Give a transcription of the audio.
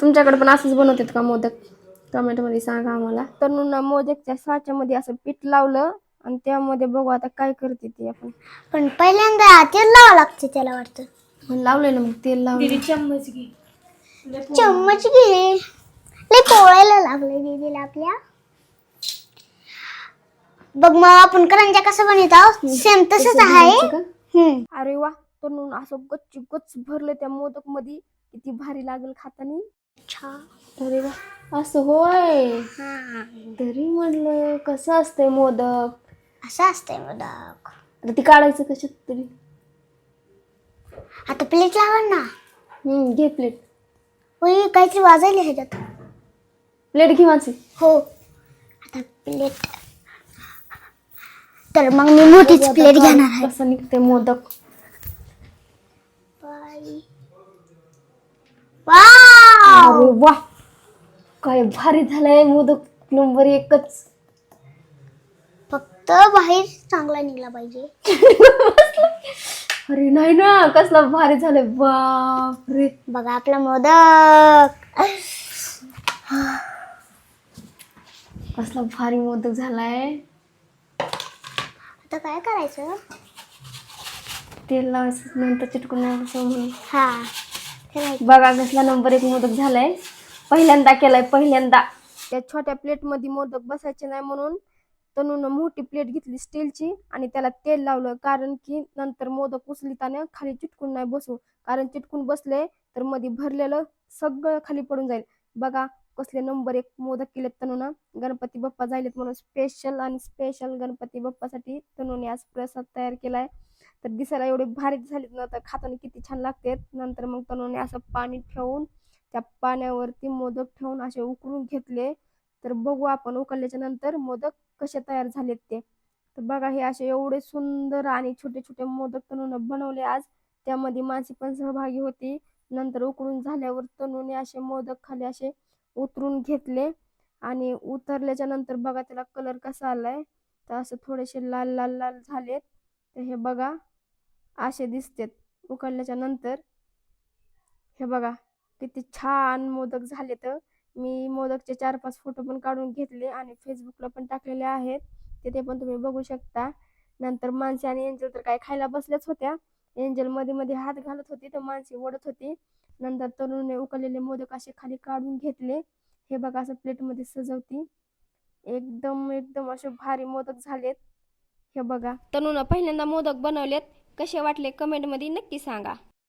तुमच्याकडे पण असंच बनवतात का मोदक? कमेंटमध्ये सांगा आम्हाला. तरुण मोदकच्या साच्यामध्ये असं पीठ लावलं आणि त्यामध्ये बघू आता काय करते ती आपण. पण पहिल्यांदा तेल लावावं लागतं त्याला वाटतं. मग लावलंय ना मग तेल लावलं चम्मच घे. चम्मच घे. लय पोळायला लागले दीदीला आपल्या. बघ मग आपण करंजा कसं बनवतो सेम तसंच आहे? हम्म. अरे वा. तरुण असं गच्च गच्च भरलं त्या मोदकमध्ये किती भारी लागेल खातानी. अरे वा. असं होय? हा. तरी म्हणलं कसं असतंय मोदक? असं असतंय मोदक. आता ती काढायचं कशात तरी. आता प्लेट लावा ना. हम्म घे प्लेट होय काहीतरी वाजायला ह्याच्यात. प्लेट घे माझी हो. आता प्लेट तर मग मी मोठीच प्लेट घेणार आहे. कसं निघते मोदक. अरे वा! काय भारी झालंय मोदक नंबर एकच. फक्त बाहेर चांगला निघला पाहिजे. अरे नाही ना कसला भारी झालंय. बापरे. बघा आपला मोदक. कसला भारी मोदक झालाय. आता काय करायचं? तेल लावायचं नंतर चिटकून नाही बसावं म्हणून. हा. बघा कसला नंबर एक मोदक झालाय. पहिल्यांदा केलाय पहिल्यांदा. त्या छोट्या प्लेटमध्ये मोदक बसायचे नाही म्हणून तनून मोठी प्लेट घेतली स्टीलची आणि त्याला तेल लावलं. कारण की नंतर मोदक उचलिताना खाली चिटकून नाही बसू. कारण चिटकून बसले तर मध्ये भरलेलं सगळं खाली पडून जाईल. बघा कसले नंबर एक मोदक केलेत तनुनं. गणपती बाप्पा झालेत म्हणून स्पेशल आणि स्पेशल गणपती बाप्पासाठी तनुने आज प्रसाद तयार केलाय. तर दिसायला एवढे भारी झालेत ना तर खाताना किती छान लागते नंतर मग तनुने असं पाणी ठेवून त्या पाण्यावरती मोदक ठेवून असे उकळून घेतले. तर बघू आपण उकळल्याच्या नंतर मोदक कसे तयार झालेत ते. तर बघा हे असे एवढे सुंदर आणि छोटे छोटे मोदक तनुनं बनवले आज. त्यामध्ये माझी पण सहभागी होती. नंतर उकळून झाल्यावर तनुने असे मोदक खाली असे उतरून घेतले. आणि उतरल्याच्या नंतर बघा त्याला कलर कसा आलाय. तर असं थोडेसे लाल लाल लाल झालेत. तर हे बघा असे दिसतेत. उकडल्याच्या नंतर हे बघा किती छान मोदक झाले तर मी मोदकचे चार पाच फोटो पण काढून घेतले आणि फेसबुकला पण टाकलेले आहेत. तिथे पण तुम्ही बघू शकता. नंतर माणसे आणि एंजल तर काय खायला बसल्याच होत्या. एंजलमध्ये मध्ये हात घालत होती तर माणसे ओढत होती. नंतर तरुणने उकळलेले मोदक असे खाली काढून घेतले. हे बघा असं प्लेटमध्ये सजवती. एकदम एकदम असे भारी मोदक झालेत. हे बघा. तनुनं पहिल्यांदा मोदक बनवलेत. कसे वाटले कमेंटमध्ये नक्की सांगा.